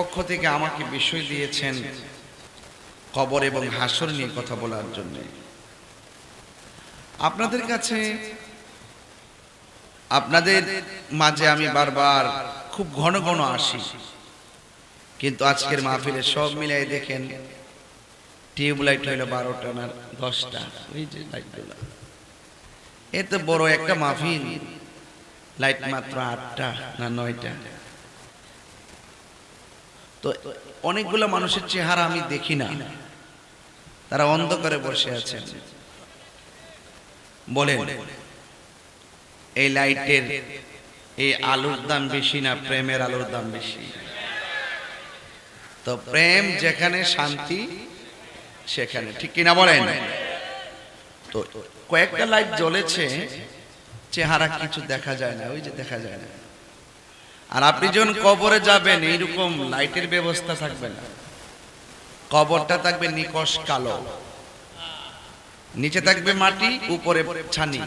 পক্ষ থেকে আমাকে বিষয় দিয়েছেন কবর এবং হাসর নিয়ে কথা বলার জন্য। আপনাদের কাছে আপনাদের মাঝে আমি বারবার খুব ঘন ঘন আসি, কিন্তু আজকের মাহফিলে সব মিলাই দেখেন, টিউবলাইট হইল বারোটা না দশটা ওই যে লাইটগুলো। এত বড় একটা মাহফিল, লাইট মাত্র আটটা না নয়টা। তো অনেকগুলো মানুষের চেহারা আমি দেখি না। তারা অন্ধকারে বসে আছেন। বলেন, এই লাইটের এই আলোর দাম বেশি না, প্রেমের আলোর দাম বেশি? তো প্রেম যেখানে শান্তি, সেখানে। ঠিক কিনা বলেন? তো কয়েকটা লাইট জ্বলেছে, চেহারা কিছু দেখা যায় না, ওই যে দেখা যায় না। আর আপনি যখন কবরে যাবেন এইরকম লাইটের ব্যবস্থা থাকবে না। কবরটা থাকবে নিকশ কালো। নিচে থাকবে মাটি উপরে ছানি।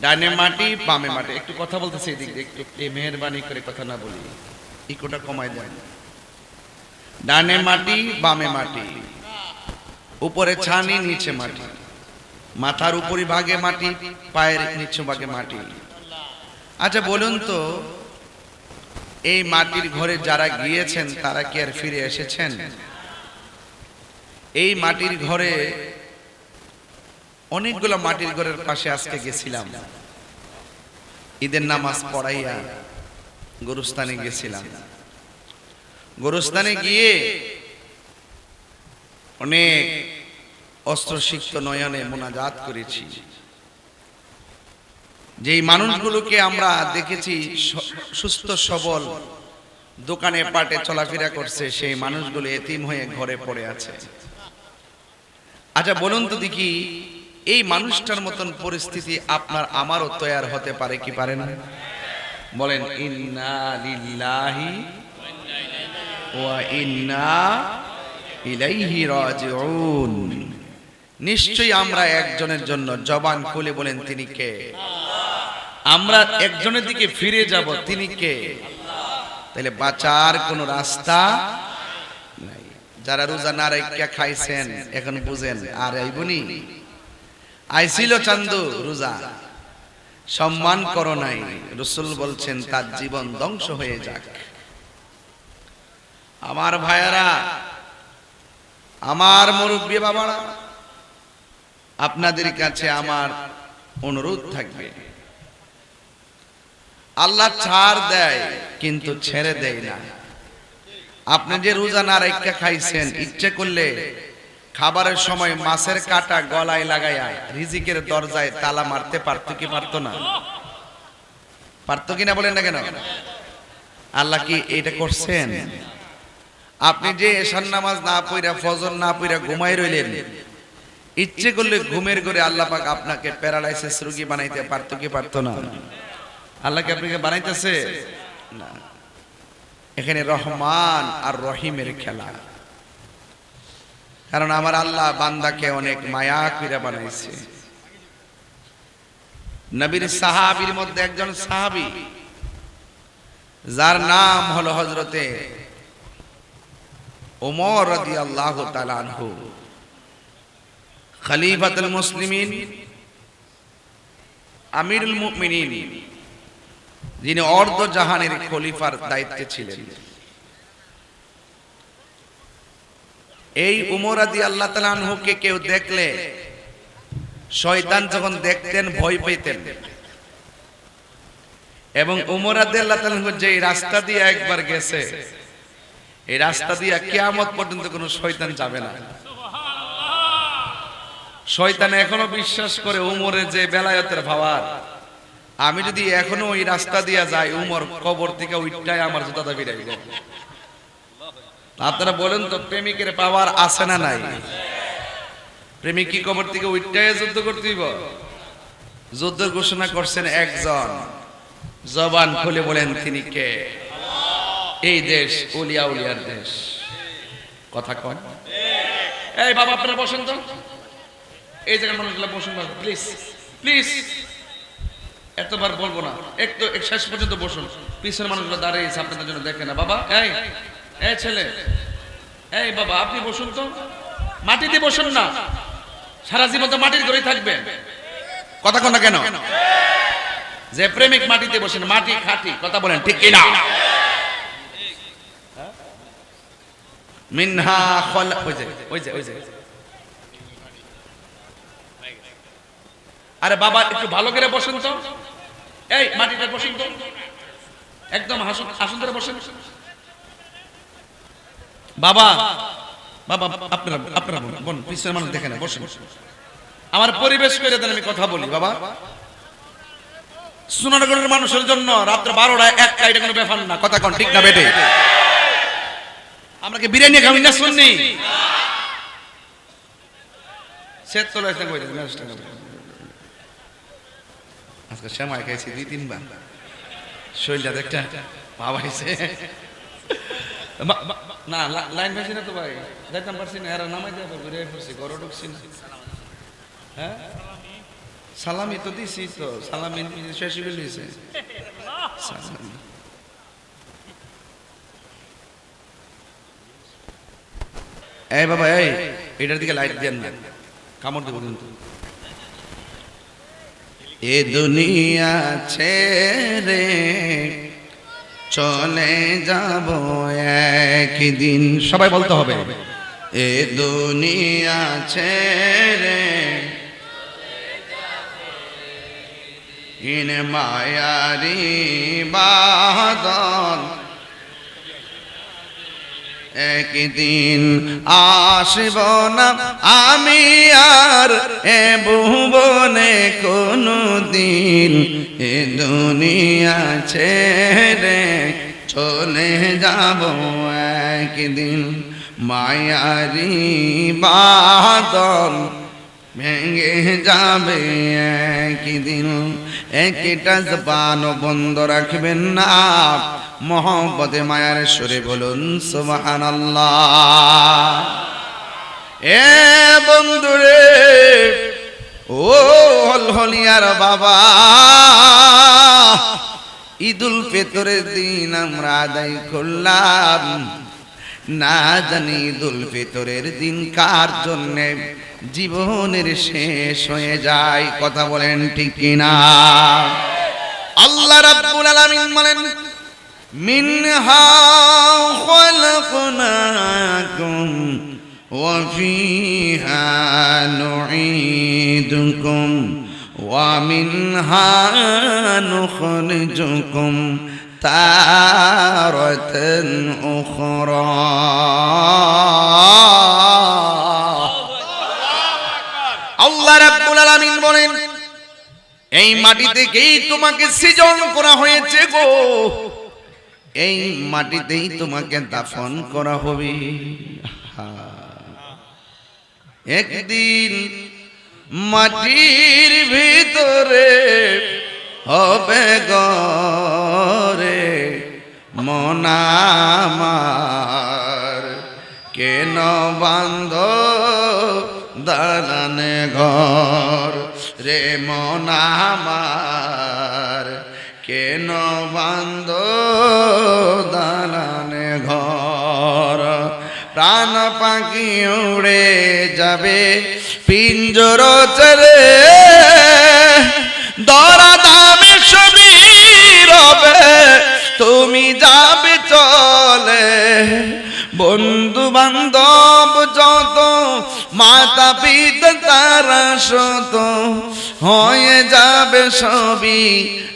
ডানে মাটি বামে মাটি। একটু কথা বলতেছি এদিক দিয়ে, একটু মেহরবানি করে কথা না বলি। ইকোটা কমায় দেন। ডানে মাটি বামে মাটি। উপরে ছানি নিচে মাটি। মাথার উপরি ভাগে মাটি পায়ের নিচে ভাগে মাটি। আচ্ছা বলুন তো এই মাটির ঘরে যারা গিয়েছেন, তারা কি আর ফিরে এসেছেন? এই মাটির ঘরে অনেকগুলো মাটির ঘরের পাশে আজকে গেছিলাম। ঈদের নামাজ পড়াইয়া গরুস্থানে গেছিলাম। গরুস্থানে গিয়ে অনেক অস্ত্রসিক্ত নয়নে মোনাজাত করেছি। যেই মানুষগুলোকে আমরা দেখেছি সুস্থ, সবল, দোকানে, পাটে চলাফেরা করছে, সেই মানুষগুলো এতিম হয়ে ঘরে পড়ে আছে। আচ্ছা বলুন তো দেখি, এই মানুষটার মতন পরিস্থিতি আপনার, আমারও তৈয়ার হতে পারে কি পারে না? বলেন, ইন্না লিল্লাহি ওয়া ইন্না ইলাইহি রাজিউন। নিশ্চয়ই আমরা একজনের জন্য জবান খুলে বলেন, তিনি কে? আমরা একজনের দিকে ফিরে যাব, তিনি কে? তাহলে বাঁচার কোনো রাস্তা নাই। যারা রোজা না রেখা খাইছেন, এখন বুঝেন, আর আইবনি আইছিল চান্দু, রোজা। সম্মান করো নাই, রসুল বলছেন, তার জীবন ধ্বংস হয়ে যাক। আমার ভাইয়ারা, আমার মুরব্বী বাবারা, আপনাদের কাছে আমার অনুরোধ থাকবে। আল্লাহ ছাড় দেয়, কিন্তু ছেড়ে দেয় না। আপনি যে রোজা না রেখা খাইছেন, ইচ্ছে করলে খাবারের সময় মাছের কাটা গলায় লাগাইয়া রিজিকের দরজায় তালা মারতে পারতো কি পারতো না? পারতো কিনা বলেন না কেন? আল্লাহ কি এটা করছেন? আপনি যে এশার নামাজ না পইরা ফজর না পইরা ঘুমাই রইলেন, ইচ্ছে করলে ঘুমের করে আল্লাহ পাক আপনাকে প্যারালাইসিস রোগী বানাইতে পারতো কি পারতো না? আল্লাহ কি আপনাকে বানাইতেছে? এখানে রহমান আর রহিমের খেলা। কারণ আমার আল্লাহ বান্দাকে অনেক মায়া কইরা বানাইছে। নবীর সাহাবীর মধ্যে একজন সাহাবি, যার নাম হলো হজরতে ওমর রাদিয়াল্লাহু তাআলা আনহু। খলিফাতুল মুসলিমিন, আমিরুল মুমিনিন। যিনি অর্ধ জাহানের খলিফার দায়িত্বে ছিলেন। এই উমর আদি আল্লাহ আনহুকে কেউ দেখলে শয়তান যখন দেখতেন, ভয় পেতেন। এবং উমর আদি আল্লাহ তাআলা যে রাস্তা দিয়ে একবার গেছে, এই রাস্তা দিয়ে কেয়ামত পর্যন্ত কোনো শয়তান যাবে না। শয়তান এখনও বিশ্বাস করে উমরের যে বেলায়তের ভাবার আমি যদি এখনও ওই রাস্তা দিয়া যাই উমর কবর থেকে ওইটাই আমার জুতাটা দাবি যায় আপনারা বলেন তো প্রেমিকের পাওয়ার আছে না নাই? প্রেমিক কি কবর থেকে ওইটাই যুদ্ধ করতে হইব? যুদ্ধ ঘোষণা করছেন একজন। জবান খুলে বলেন তিনি কে? এই দেশ উলিয়া উলিয়ার দেশ। কথা কন। এই বাবা আপনারা বসেন তো। এই জায়গার মানুষগুলো বসুন প্লিজ প্লিজ এতবার বলব না। একটু এক শেষ পর্যন্ত বসুন। পিছনের মানুষগুলো দাঁড়িয়েছে আপনাদের জন্য দেখে না। বাবা, এই এই ছেলে, এই বাবা, আপনি বসুন তো। মাটিতে বসুন না। সারা জীবন তো মাটির ঘরেই থাকবেন। কথা কোন কেন? যে প্রেমিক মাটিতে বসেন, মাটি খাটি, কথা বলেন, ঠিক কিনা? মিনহা খল, ওই যে ওই যে ওই যে। আরে বাবা, একটু ভালো করে বসেন তো। এই মাটিটা বসেন তো। একদম হাসুন আসুন ধরে বসেন। বাবা বাবা, আপনারা আপনারা বলুন পিছনের মানুষ দেখে না বসেন। আমার পরিবেশ করে দেন, আমি কথা বলি, বাবা। সোনারগড়ের মানুষের জন্য রাত্র বারোটা একটা এটা কোনো ব্যাপার না, কথা কোন, ঠিক না, বেটে? আমরা কি বিরিয়ানি খাবি না, শুননি? সে চলে আসতে আজকে শ্যামায় খাইছি, দুই তিনবার। শরীরটা দেখটা মা- মা- না লাইন পাইছি না তো ভাই? যাইতাম পারছি না, এরা নামাই দেওয়া পারব রে পারছি ঘরে ঢুকছি না। হ্যাঁ? সালামি তো দিছি তো, সালামি শেষ এই বাবা, এই, এটার দিকে লাইট দেন না। কামড় দেবো কিন্তু। এ দুনিয়া ছেড়ে চলে যাব একদিন। সবাই বলতে হবে, এ দুনিয়া ছেড়ে ইন মায়ারি বাদন একদিন আসব না, আমি আর এ ভুবনে কোনো দিন এ দুনিয়া ছেড়ে চলে যাব একদিন। মায়ারি বাদল ভেঙে যাবে একদিন। একটা জবান বন্ধ রাখবেন না। মোহব্বতে, মায়ার সুরে বলুন সুবহান এ বন্ধুরে, ও হলহলিয়ার বাবা, ঈদুল ফিতরের দিন আমরা আদায় করলাম। না জানি দুল ফিতরের দিন কার জন্যে জীবনের শেষ হয়ে যায়, কথা বলেন ঠিক কিনা? আল্লাহ রাব্বুল আলামিন বলেন, মিনহা খলকনাকুম ওয়া ফিহা নুঈদুকুম ওয়া মিনহা নুখরিজুকুম তারাতান আল্লাহ রাব্বুল আলামিন বলেন, এই মাটি থেকেই তোমাকে সৃজন করা হয়েছে গো? এই মাটিতেই তোমাকে দাফন করা হবে। একদিন মাটির ভিতরে হবে গরে মনামার কেন বান্ধ দালানে ঘর? রে মনামার কেন বান্ধ দালানে ঘর? প্রাণ পাখি উড়ে যাবে, পিঞ্জর চলে তুমি যাবে চলে। বন্ধু বান্ধব যত মাতা পিতা তারা শত, হয়ে যাবে সবই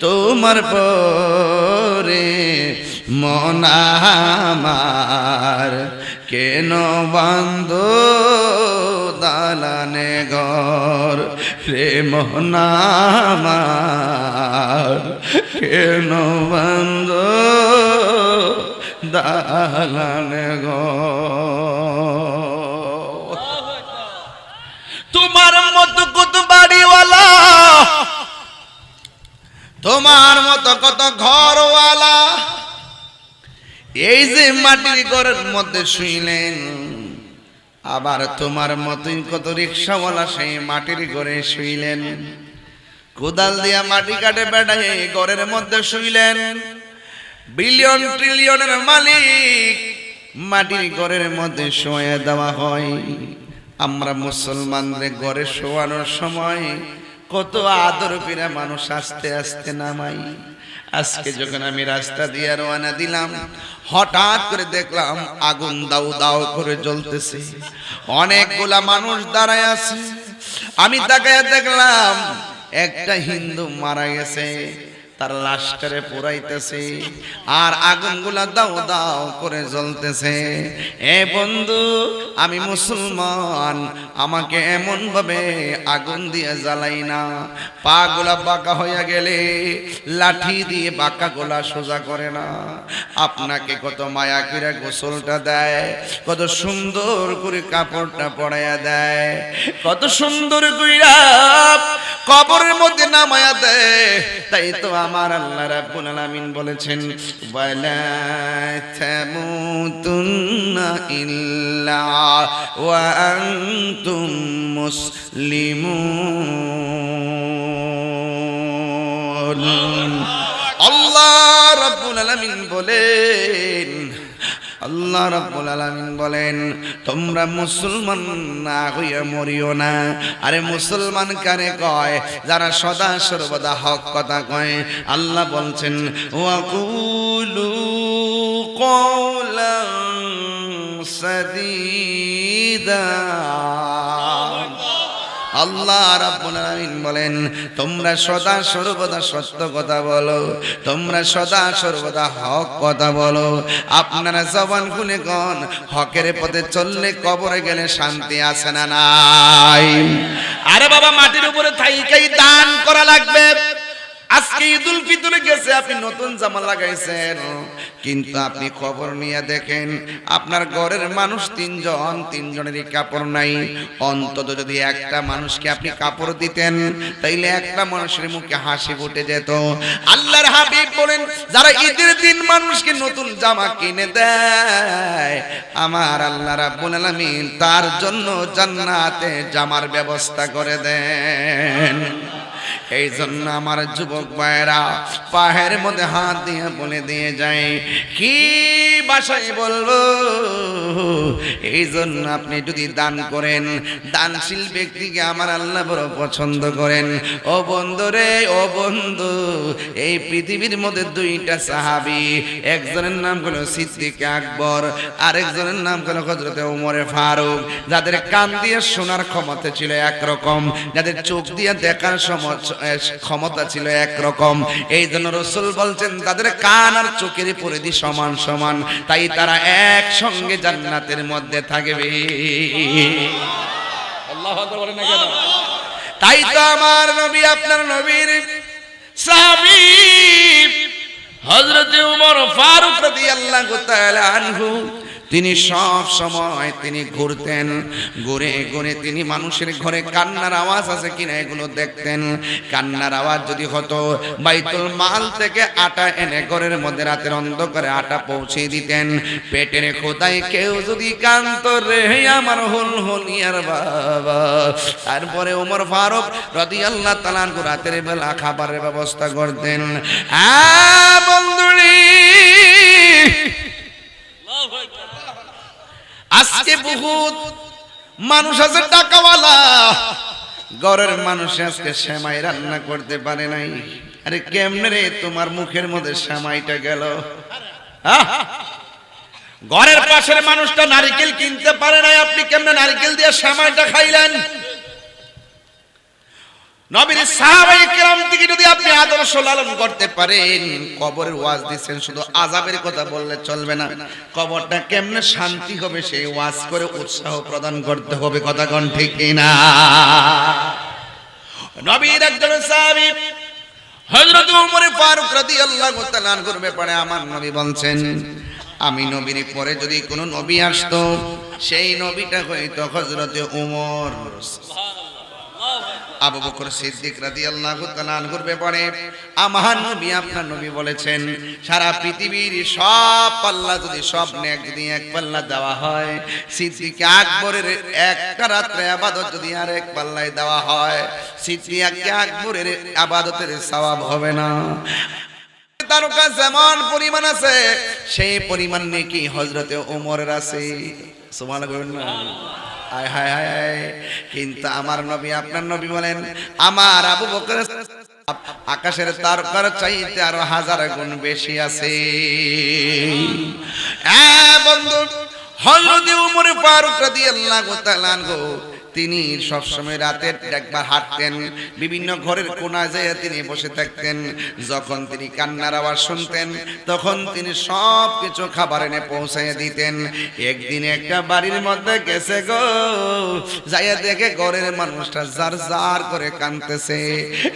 তোমার পরে। মনামার কেন বান্ধ দালানে ঘর? রে মনামার কেন বান্ধ দালানে ঘর? তোমার মতো কত বাড়িওয়ালা? তোমার মতো কত ঘরওয়ালা? এই যে মাটির ঘরের মধ্যে শুইলেন, আবার তোমার মতোই কত রিক্সাওয়ালা সেই মাটির ঘরে শুইলেন। কোদাল দিয়া মাটি কাটে বেড়ায় ঘরের মধ্যে শুইলেন। বিলিয়ন ট্রিলিয়নের মালিক মাটির ঘরের মধ্যে শোয়া দেওয়া হয়। আমরা মুসলমানদের ঘরে শোয়ানোর সময় কত আদর করে মানুষ আস্তে আস্তে নামাই। আজকে যখন আমি রাস্তা দিয়ে রওনা দিলাম, হঠাৎ করে দেখলাম আগুন দাউ দাউ করে জ্বলতেছে। অনেকগুলা মানুষ দাঁড়ায় আছে। আমি তাকায় দেখলাম, একটা হিন্দু মারা গেছে। তার লাশটারে পুরাইতেছে। আর আগুনগুলা দাও দাও করে জ্বলতেছে। এ বন্ধু, আমি মুসলমান, আমাকে এমন ভাবে আগুন দিয়ে জ্বালাই না। পা গুলা বাঁকা হইয়া গেলে লাঠি দিয়ে বাঁকা গোলা সোজা করে না। আপনাকে কত মায়া গোসলটা দেয়, কত সুন্দর করে কাপড়টা পরাইয়া দেয়, কত সুন্দর কইরা কবরের মধ্যে নামায়া দেয়। তাই তো আমার আল্লাহ রাব্বুল আলামিন বলেছেন ওয়ালা তামুতুন্না ইল্লা ওয়া আনতুম মুসলিমুন। আল্লাহ রাব্বুল আলামিন বলেন আল্লাহ রাব্বুল আলামিন বলেন, তোমরা মুসলমান না হইয়া মরিও না। আরে মুসলমান কারে কয়? যারা সদা সর্বদা হক কথা কয়। আল্লাহ বলছেন, ওয়াকুলু কওলান সাদীদা। আল্লাহ বলেন, তোমরা সদা সর্বদা সত্য কথা বলো, তোমরা সদা সর্বদা হক কথা বলো। আপনারা জবান খুলে গন হকের পথে চললে কবরে গেলে শান্তি আছে না নাই? আরে বাবা, মাটির উপরে থাইকাই দান করা লাগবে। আজকে ঈদুল ফিতরে গেছে, আপনি নতুন জামা লাগাইছেন। কিন্তু আপনি খবর নিয়ে দেখেন, আপনার ঘরের মানুষ তিনজন, তিনজনেরই কাপড় নাই। অন্তত যদি একটা মানুষকে আপনি কাপড় দিতেন, তাইলে একটা মানুষের মুখে হাসি ফুটে যেত। আল্লাহর হাবিব বলেন, যারা ঈদের দিন মানুষকে নতুন জামা কিনে দেয়, আমার আল্লাহ রাব্বুল আলামিন তার জন্য জান্নাতে জামার ব্যবস্থা করে দেন। এই জন্য আমার যুবক ভাইয়েরা পাহের মধ্যে হাত দিয়ে বলে দিয়ে যায় কি বাসায় বলব? এই জন্য আপনি যদি দান করেন, দানশীল ব্যক্তিকে আমার আল্লাহ বড় পছন্দ করেন। ও বন্ধু রে, ও বন্ধু, এই পৃথিবীর মধ্যে দুইটা সাহাবি, একজনের নাম হলো সিদ্দিক আকবর, আরেকজনের নাম হলো হজরতে উমরে ফারুক। যাদের কান দিয়ে শোনার ক্ষমতা ছিল একরকম, যাদের চোখ দিয়ে দেখার সম- ক্ষমতা ছিল একরকম। এই জন্য রসুল বলছেন তাদের কান আর চোখের পরিধি সমান সমান তাই তারা একসঙ্গে জান্নাতের মধ্যে থাকবে। তাই তো আমার নবী আপনার নবীর সাহাবী হযরত উমর ফারুক রাদিয়াল্লাহু তাআলা আনহু তিনি সব সময় তিনি ঘুরতেন, ঘুরে ঘুরে তিনি মানুষের ঘরে কান্নার আওয়াজ আছে কিনা এগুলো দেখতেন। কান্নার আওয়াজ যদি হতো, বাইতুল মাল থেকে আটা এনে ঘরের মধ্যে রাতের অন্ধকারে আটা পৌঁছে দিতেন। পেটের খোদাই কেউ যদি কান্ত রে আমার হল হলিয়ার বাবা। তারপরে ওমর ফারুক রদি আল্লাহ তালান রাতের বেলা খাবারের ব্যবস্থা করতেন। আ বন্ধুরি! আজকে বহুত মানুষ আছে টাকাওয়ালা। ঘরের মানুষ আজকে শ্যামাই রান্না করতে পারে নাই। আরে কেমনে রে তোমার মুখের মধ্যে শ্যামাইটা গেল! ঘরের পাশের মানুষটা নারিকেল কিনতে পারে নাই। আপনি কেমনে নারিকেল দিয়ে শ্যামাইটা খাইলেন? নবীর সাহাবাই কেরাম থেকে যদি আপনি আদর্শ লালন করতে পারেন কবরের ওয়াজ দিচ্ছেন শুধু আজাবের কথা বললে চলবে না। কবরটা কেমনে শান্তি হবে সেই ওয়াজ করে উৎসাহ প্রদান করতে হবে কথা কোন ঠিক না নবীর একজন সাহাবী হযরত ওমর ফারুক রাদিয়াল্লাহু তাআলা আনহুর ব্যাপারে আমার নবী বলছেন আমি নবীর পরে যদি কোনো নবী আসতো সেই নবীটা হয়তো হযরতে ওমর। আবু বকর সিদ্দিক রাদিয়াল্লাহু তাআলা আনহুর ব্যাপারে, আমার নবী, আপনার নবী বলেছেন, সারা পৃথিবীর সব পাল্লা যদি সব নেক যদি এক পাল্লা দেওয়া হয়, সিদ্দিক আকবরের একটা রাত্রে আবাদত যদি আর এক পাল্লায় দেওয়া হয়, সিদ্দিক আকবরের আবাদতের সওয়াব হবে না। তারকা যেমন পরিমাণ আছে, সেই পরিমাণ নাকি হজরতে ওমরের আছে। সুবহানাল্লাহ হায় হায় হায় কিন্তু আমার নবী, আপনার নবী বলেন, আমার আবু বকর আকাশের তার তারকার চাইতে আরও হাজার গুণ বেশি আছে। বন্ধু হজরত উমর ফারুক রাদিয়াল্লাহু তাআলা আনহু তিনি সবসময় রাতে একবার হাঁটতেন, বিভিন্ন ঘরের কোনায় যেয়ে তিনি বসে থাকতেন। যখন তিনি কান্নার আওয়াজ শুনতেন, তখন তিনি সব কিছু খাবার এনে পৌঁছাইয়া দিতেন। একদিন একটা বাড়ির মধ্যে গেছে গো, যাইয়া দেখে ঘরের মানুষটা জার জার করে কানতেছে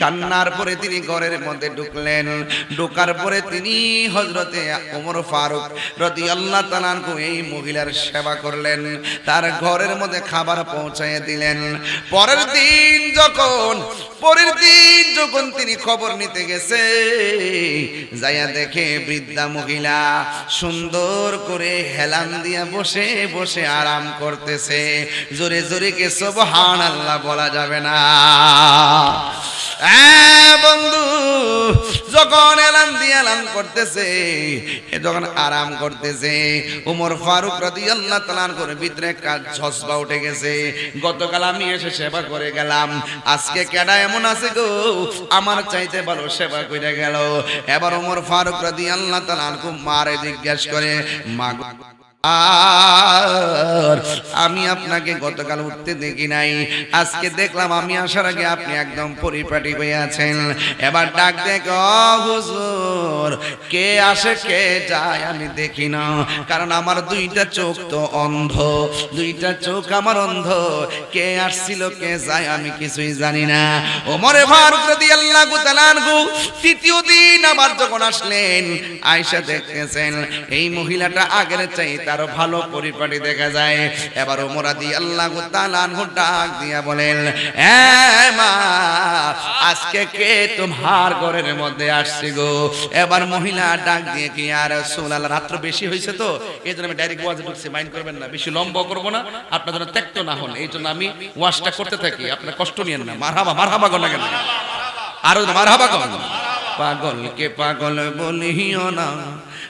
কান্নার পরে তিনি ঘরের মধ্যে ঢুকলেন। ঢোকার পরে তিনি হজরতে ওমর ফারুক রদি আল্লাহ তালানকু এই মহিলার সেবা করলেন। তার ঘরের মধ্যে খাবার পৌঁছাইয়া দিলেন। পরের দিন যখন, পরের দিন যখন তিনি খবর নিতে গেছে, যাইয়া দেখে বৃদ্ধা মহিলা সুন্দর করে হেলান দিয়া বসে বসে আরাম করতেছে। জোরে জোরে কে সব হান আল্লাহ বলা যাবে না। বন্ধু, যখন এলান করতেছে যখন আরাম করতেছে, উমর ফারুক তালান করে ভিতরে ঝসবা উঠে গেছে। গতকাল আমি এসে সেবা করে গেলাম। আজকে কেডা এমন আছে গো? আমার চাইতে ভালো সেবা করে গেল। এবার উমর ফারুক রাদি তালান খুব মারে জিজ্ঞাসা করে, মা আর আমি আপনাকে গতকাল উঠতে দেখি নাই। আজকে দেখলাম আমি আসার আগে আপনি একদম পরিপাটি হয়ে আছেন। এবার ডাক দেখ হুজুর? কে আসে, কে যায় আমি দেখি না। কারণ আমার দুইটা চোখ তো অন্ধ। দুইটা চোখ আমার অন্ধ। কে আসছিল, কে যায় আমি কিছুই জানি না। ওমরে ফারুক তৃতীয় দিন আবার যখন আসলেন, আয়েশা দেখতেছেন, এই মহিলাটা আগের চাই তার ভালো পরিপাটি দেখা যায়। এবার ওমরাদি আল্লাহ ডাক দিয়া বলেন "হ্যাঁ মা, আজকে কে তোমার ঘরের মধ্যে আসছে গো? এবার মহিলা ডাক দিয়ে কি আর সোলাল রাত্র বেশি হয়েছে তো, এই জন্য আমি ডাইরেক্ট ওয়াজে ঢুকছি মাইন্ড করবেন না, বেশি লম্বা করব না, আপনার জন্য ত্যাক্ত না হন, এই জন্য আমি ওয়াজটা করতে থাকি, আপনার কষ্ট নিয়েন না, মারহাবা মারহাবা গো না কেন? আরও মারহাবা গন পাগলকে পাগল বলিও না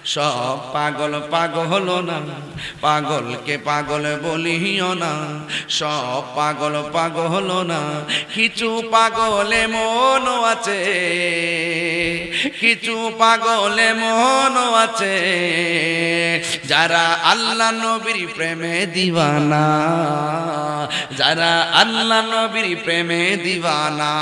সব পাগল পাগল না, পাগলকে পাগল বলিও না, সব পাগল পাগল না, কিছু পাগলে মন আছে, কিছু পাগলে মন আছে, যারা আল্লাহ নবীর প্রেমে দিবানা, যারা আল্লাহ নবীর প্রেমে দিবানা।